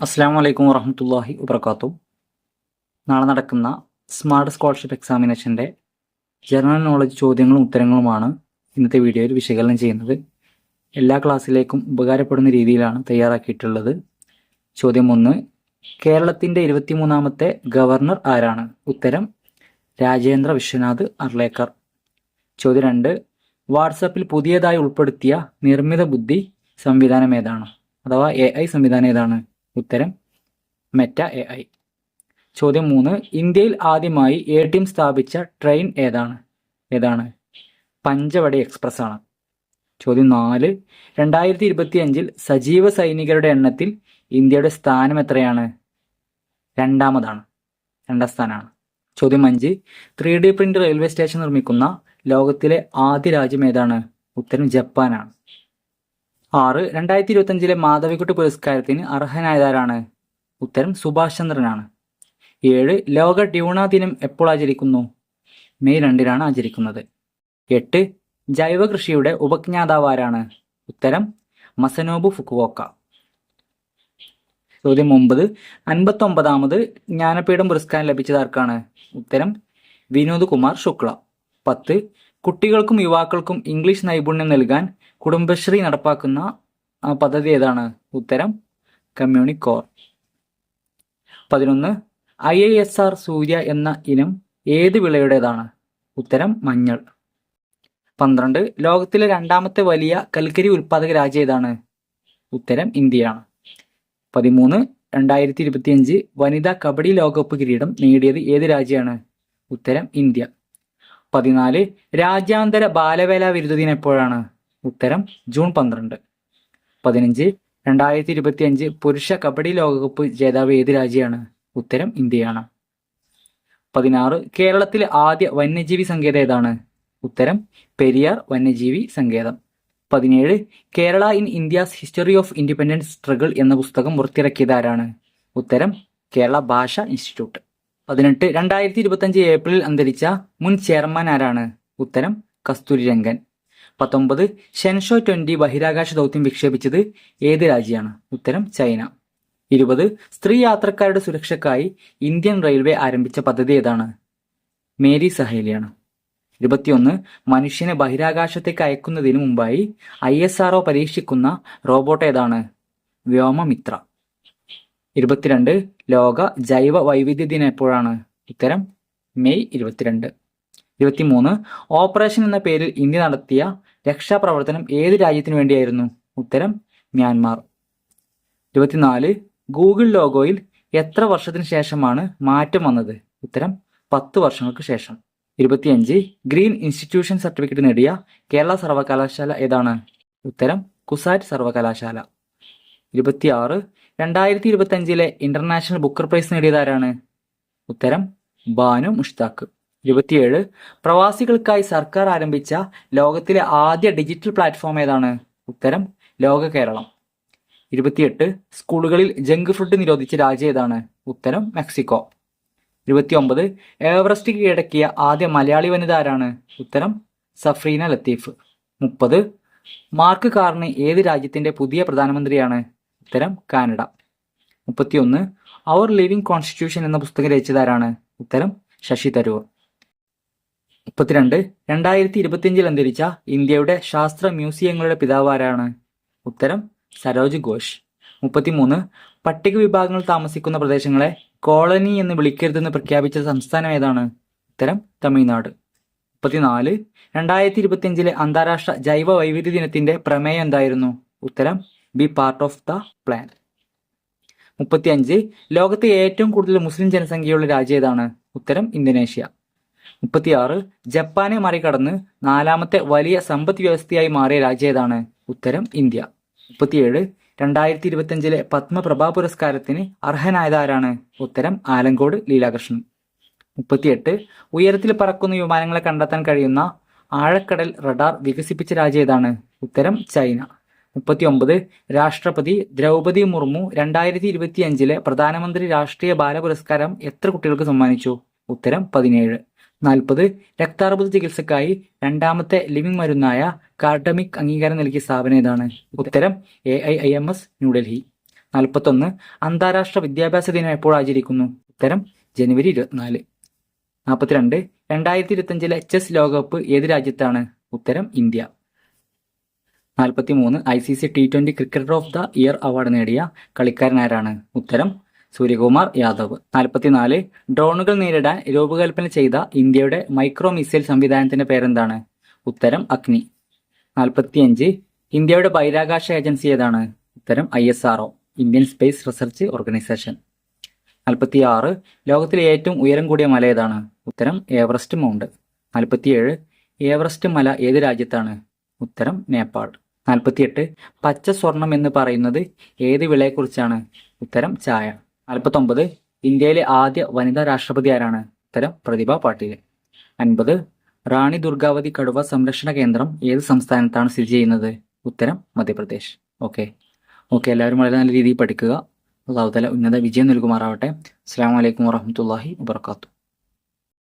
അസ്സാം വലൈക്കും വറഹമത്തല്ലാഹി വബർക്കാത്തു നാളെ നടക്കുന്ന സ്മാർട്ട് സ്കോളർഷിപ്പ് എക്സാമിനേഷന്റെ ജനറൽ നോളജ് ചോദ്യങ്ങളും ഉത്തരങ്ങളുമാണ് ഇന്നത്തെ വീഡിയോയിൽ വിശകലനം ചെയ്യുന്നത്. എല്ലാ ക്ലാസ്സിലേക്കും ഉപകാരപ്പെടുന്ന രീതിയിലാണ് തയ്യാറാക്കിയിട്ടുള്ളത്. ചോദ്യം ഒന്ന് കേരളത്തിന്റെ ഇരുപത്തിമൂന്നാമത്തെ ഗവർണർ ആരാണ്? ഉത്തരം രാജേന്ദ്ര വിശ്വനാഥ് അർലേക്കർ. ചോദ്യം രണ്ട് വാട്സപ്പിൽ പുതിയതായി ഉൾപ്പെടുത്തിയ നിർമ്മിത ബുദ്ധി സംവിധാനം ഏതാണ്? അഥവാ എ ഐ സംവിധാനം ഏതാണ്? ഉത്തരം മെറ്റ എ ഐ. ചോദ്യം മൂന്ന് ഇന്ത്യയിൽ ആദ്യമായി എ ടി എം സ്ഥാപിച്ച ട്രെയിൻ ഏതാണ്? ഏതാണ്? പഞ്ചവടി എക്സ്പ്രസ് ആണ്. ചോദ്യം നാല് രണ്ടായിരത്തി ഇരുപത്തി അഞ്ചിൽ സജീവ സൈനികരുടെ എണ്ണത്തിൽ ഇന്ത്യയുടെ സ്ഥാനം എത്രയാണ്? രണ്ടാമതാണ്. രണ്ടാം സ്ഥാനമാണ്. ചോദ്യം അഞ്ച് three D print railway station നിർമ്മിക്കുന്ന ലോകത്തിലെ ആദ്യ രാജ്യം ഏതാണ്? ഉത്തരം ജപ്പാനാണ്. ആറ്. രണ്ടായിരത്തി ഇരുപത്തഞ്ചിലെ മാധവിക്കുട്ടി പുരസ്കാരത്തിന് അർഹനായതാരാണ്? ഉത്തരം സുഭാഷ് ചന്ദ്രനാണ്. ഏഴ്. ലോക ട്യൂണ ദിനം എപ്പോൾ ആചരിക്കുന്നു? മെയ് രണ്ടിനാണ് ആചരിക്കുന്നത്. എട്ട്. ജൈവ കൃഷിയുടെ ഉപജ്ഞാതാവ് ആരാണ് ഉത്തരം മസനോബു ഫുക്കുവോക്ക. ചോദ്യം ഒമ്പത്. അൻപത്തൊമ്പതാമത് ജ്ഞാനപീഠം പുരസ്കാരം ലഭിച്ചത് ആർക്കാണ്? ഉത്തരം വിനോദ് കുമാർ ശുക്ല. പത്ത്. കുട്ടികൾക്കും യുവാക്കൾക്കും ഇംഗ്ലീഷ് നൈപുണ്യം നൽകാൻ കുടുംബശ്രീ നടപ്പാക്കുന്ന പദ്ധതി ഏതാണ്? ഉത്തരം കമ്മ്യൂണിക്കോർ പതിനൊന്ന് I I S R Surya എന്ന ഇനം ഏത് വിളയുടേതാണ്? ഉത്തരം മഞ്ഞൾ. പന്ത്രണ്ട് ലോകത്തിലെ രണ്ടാമത്തെ വലിയ കൽക്കരി ഉൽപ്പാദക രാജ്യം ഏതാണ്? ഉത്തരം ഇന്ത്യയാണ്. പതിമൂന്ന് രണ്ടായിരത്തി ഇരുപത്തിയഞ്ച് വനിതാ കബഡി ലോകകപ്പ് കിരീടം നേടിയത് ഏത് രാജ്യമാണ്? ഉത്തരം ഇന്ത്യ. പതിനാല് രാജ്യാന്തര ബാലവേല വിരുദ്ധ ദിനം എപ്പോഴാണ്? ഉത്തരം ജൂൺ പന്ത്രണ്ട്. പതിനഞ്ച് രണ്ടായിരത്തി ഇരുപത്തി അഞ്ച് പുരുഷ കബഡി ലോകകപ്പ് ജേതാവ് ഏത് രാജ്യമാണ്? ഉത്തരം ഇന്ത്യയാണ്. പതിനാറ് കേരളത്തിലെ ആദ്യ വന്യജീവി സങ്കേതം ഏതാണ്? ഉത്തരം പെരിയാർ വന്യജീവി സങ്കേതം. പതിനേഴ് Kerala in India's history of independence struggle എന്ന പുസ്തകം പുറത്തിറക്കിയത് ആരാണ്? ഉത്തരം കേരള ഭാഷ ഇൻസ്റ്റിറ്റ്യൂട്ട്. പതിനെട്ട് രണ്ടായിരത്തി ഇരുപത്തഞ്ച് ഏപ്രിലിൽ അന്തരിച്ച മുൻ ചെയർമാൻ ആരാണ്? ഉത്തരം കസ്തൂരി രംഗൻ. പത്തൊമ്പത് ഷെൻഷോ ട്വന്റി ബഹിരാകാശ ദൗത്യം വിക്ഷേപിച്ചത് ഏത് രാജ്യമാണ്? ഉത്തരം ചൈന. ഇരുപത് സ്ത്രീ യാത്രക്കാരുടെ സുരക്ഷയ്ക്കായി ഇന്ത്യൻ റെയിൽവേ ആരംഭിച്ച പദ്ധതി ഏതാണ്? മേരി സഹേലിയാണ്. ഇരുപത്തിയൊന്ന് മനുഷ്യനെ ബഹിരാകാശത്തേക്ക് അയക്കുന്നതിന് മുമ്പായി ഐ എസ് പരീക്ഷിക്കുന്ന റോബോട്ട് ഏതാണ്? വ്യോമമിത്ര. ഇരുപത്തിരണ്ട് ലോക ജൈവ വൈവിധ്യ ദിനം എപ്പോഴാണ്? ഉത്തരം മെയ് ഇരുപത്തിരണ്ട്. ഇരുപത്തിമൂന്ന് ഓപ്പറേഷൻ എന്ന പേരിൽ ഇന്ത്യ നടത്തിയ രക്ഷാപ്രവർത്തനം ഏത് രാജ്യത്തിനു വേണ്ടിയായിരുന്നു? ഉത്തരം മ്യാൻമാർ. ഇരുപത്തിനാല് ഗൂഗിൾ ലോഗോയിൽ എത്ര വർഷത്തിന് ശേഷമാണ് മാറ്റം വന്നത്? ഉത്തരം പത്ത് വർഷങ്ങൾക്ക് ശേഷം. ഇരുപത്തിയഞ്ച് ഗ്രീൻ ഇൻസ്റ്റിറ്റ്യൂഷൻ സർട്ടിഫിക്കറ്റ് നേടിയ കേരള സർവകലാശാല ഏതാണ്? ഉത്തരം കുസാറ്റ് സർവകലാശാല. ഇരുപത്തിയാറ്. രണ്ടായിരത്തി ഇരുപത്തി അഞ്ചിലെ ഇന്റർനാഷണൽ ബുക്കർ പ്രൈസ് നേടിയതാരാണ് ഉത്തരം ബാനു മുഷ്താഖ് ഇരുപത്തിയേഴ്. പ്രവാസികൾക്കായി സർക്കാർ ആരംഭിച്ച ലോകത്തിലെ ആദ്യ ഡിജിറ്റൽ പ്ലാറ്റ്ഫോം ഏതാണ്? ഉത്തരം ലോക കേരളം. ഇരുപത്തിയെട്ട്. സ്കൂളുകളിൽ ജങ്ക് ഫുഡ് നിരോധിച്ച രാജ്യം ഏതാണ്? ഉത്തരം മെക്സിക്കോ. ഇരുപത്തിയൊമ്പത്. എവറസ്റ്റ് കീഴടക്കിയ ആദ്യ മലയാളി വനിത ആരാണ്? ഉത്തരം സഫ്രീന ലത്തീഫ്. മുപ്പത്. മാർക്ക് കാർണി ഏത് രാജ്യത്തിന്റെ പുതിയ പ്രധാനമന്ത്രിയാണ് ഉത്തരം കാനഡ. മുപ്പത്തിയൊന്ന് അവർ ലിവിംഗ് കോൺസ്റ്റിറ്റ്യൂഷൻ എന്ന പുസ്തകം രചിച്ചതാരാണ്? ഉത്തരം ശശി തരൂർ. മുപ്പത്തിരണ്ട് രണ്ടായിരത്തി ഇരുപത്തിയഞ്ചിൽ അന്തരിച്ച ഇന്ത്യയുടെ ശാസ്ത്ര മ്യൂസിയങ്ങളുടെ പിതാവ് ആരാണ്? ഉത്തരം സരോജ് ഘോഷ്. മുപ്പത്തിമൂന്ന് പട്ടിക വിഭാഗങ്ങൾ താമസിക്കുന്ന പ്രദേശങ്ങളെ കോളനി എന്ന് വിളിക്കരുതെന്ന് പ്രഖ്യാപിച്ച സംസ്ഥാനം ഏതാണ്? ഉത്തരം തമിഴ്നാട്. മുപ്പത്തിനാല് രണ്ടായിരത്തി ഇരുപത്തിയഞ്ചിലെ അന്താരാഷ്ട്ര ജൈവ വൈവിധ്യ ദിനത്തിന്റെ പ്രമേയം എന്തായിരുന്നു? ഉത്തരം be part of the plan മുപ്പത്തി അഞ്ച് ലോകത്തെ ഏറ്റവും കൂടുതൽ മുസ്ലിം ജനസംഖ്യയുള്ള രാജ്യം ഏതാണ്? ഉത്തരം ഇന്തോനേഷ്യ. മുപ്പത്തിയാറ് ജപ്പാനെ മറികടന്ന് നാലാമത്തെ വലിയ സമ്പദ് വ്യവസ്ഥയായി മാറിയ രാജ്യം ഏതാണ്? ഉത്തരം ഇന്ത്യ. മുപ്പത്തിയേഴ് രണ്ടായിരത്തി ഇരുപത്തിയഞ്ചിലെ പത്മപ്രഭാ പുരസ്കാരത്തിന് അർഹനായതാരാണ്? ഉത്തരം ആലങ്കോട് ലീലാകൃഷ്ണൻ. മുപ്പത്തിയെട്ട് ഉയരത്തിൽ പറക്കുന്ന വിമാനങ്ങളെ കണ്ടെത്താൻ കഴിയുന്ന ആഴക്കടൽ റഡാർ വികസിപ്പിച്ച രാജ്യം ഏതാണ്? ഉത്തരം ചൈന. മുപ്പത്തിയൊമ്പത് രാഷ്ട്രപതി ദ്രൗപതി മുർമു രണ്ടായിരത്തി ഇരുപത്തി അഞ്ചിലെ പ്രധാനമന്ത്രി രാഷ്ട്രീയ ബാല പുരസ്കാരം എത്ര കുട്ടികൾക്ക് സമ്മാനിച്ചു? ഉത്തരം പതിനേഴ്. നാൽപ്പത് രക്താർബുദ ചികിത്സക്കായി രണ്ടാമത്തെ ലിവിംഗ് മരുന്നായ കാർഡമിക് അംഗീകാരം നൽകിയ സ്ഥാപനം ഏതാണ്? ഉത്തരം A I I M S New Delhi. നാൽപ്പത്തൊന്ന് അന്താരാഷ്ട്ര വിദ്യാഭ്യാസ ദിനം എപ്പോൾ ആചരിക്കുന്നു? ഉത്തരം ജനുവരി ഇരുപത്തിനാല്. നാൽപ്പത്തിരണ്ട് രണ്ടായിരത്തി ഇരുപത്തഞ്ചിലെ ചെസ് ലോകകപ്പ് ഏത് രാജ്യത്താണ്? ഉത്തരം ഇന്ത്യ. നാൽപ്പത്തി മൂന്ന് I C C T twenty cricketer of the year award നേടിയ കളിക്കാരനാരാണ് ഉത്തരം സൂര്യകുമാർ യാദവ്. നാൽപ്പത്തിനാല് ഡ്രോണുകൾ നേരിടാൻ രൂപകൽപ്പന ചെയ്ത ഇന്ത്യയുടെ മൈക്രോ മിസൈൽ സംവിധാനത്തിന്റെ പേരെന്താണ്? ഉത്തരം അഗ്നി. നാൽപ്പത്തിയഞ്ച് ഇന്ത്യയുടെ ബഹിരാകാശ ഏജൻസി ഏതാണ്? ഉത്തരം I S R Indian space research organisation. നാൽപ്പത്തി ആറ് ലോകത്തിലെ ഏറ്റവും ഉയരം കൂടിയ മല ഏതാണ്? ഉത്തരം എവറസ്റ്റ് മൗണ്ട്. നാൽപ്പത്തിയേഴ് എവറസ്റ്റ് മല ഏത് രാജ്യത്താണ്? ഉത്തരം നേപ്പാൾ. നാൽപ്പത്തിയെട്ട് പച്ച സ്വർണം എന്ന് പറയുന്നത് ഏത് വിളയെക്കുറിച്ചാണ്? ഉത്തരം ചായ. നാൽപ്പത്തൊമ്പത് ഇന്ത്യയിലെ ആദ്യ വനിതാ രാഷ്ട്രപതി ആരാണ്? ഉത്തരം പ്രതിഭ പാട്ടീൽ. അൻപത്. റാണി ദുർഗാവതി കടുവ സംരക്ഷണ കേന്ദ്രം ഏത് സംസ്ഥാനത്താണ് സ്ഥിതി ചെയ്യുന്നത്? ഉത്തരം മധ്യപ്രദേശ്. ഓക്കെ. ഓക്കെ എല്ലാവരും വളരെ നല്ല രീതിയിൽ പഠിക്കുക. അള്ളാഹുതല ഉന്നത വിജയം നൽകുമാറാവട്ടെ. അസ്സാം വലൈക്കും വാഹമത്തല്ലാഹി വാത്തു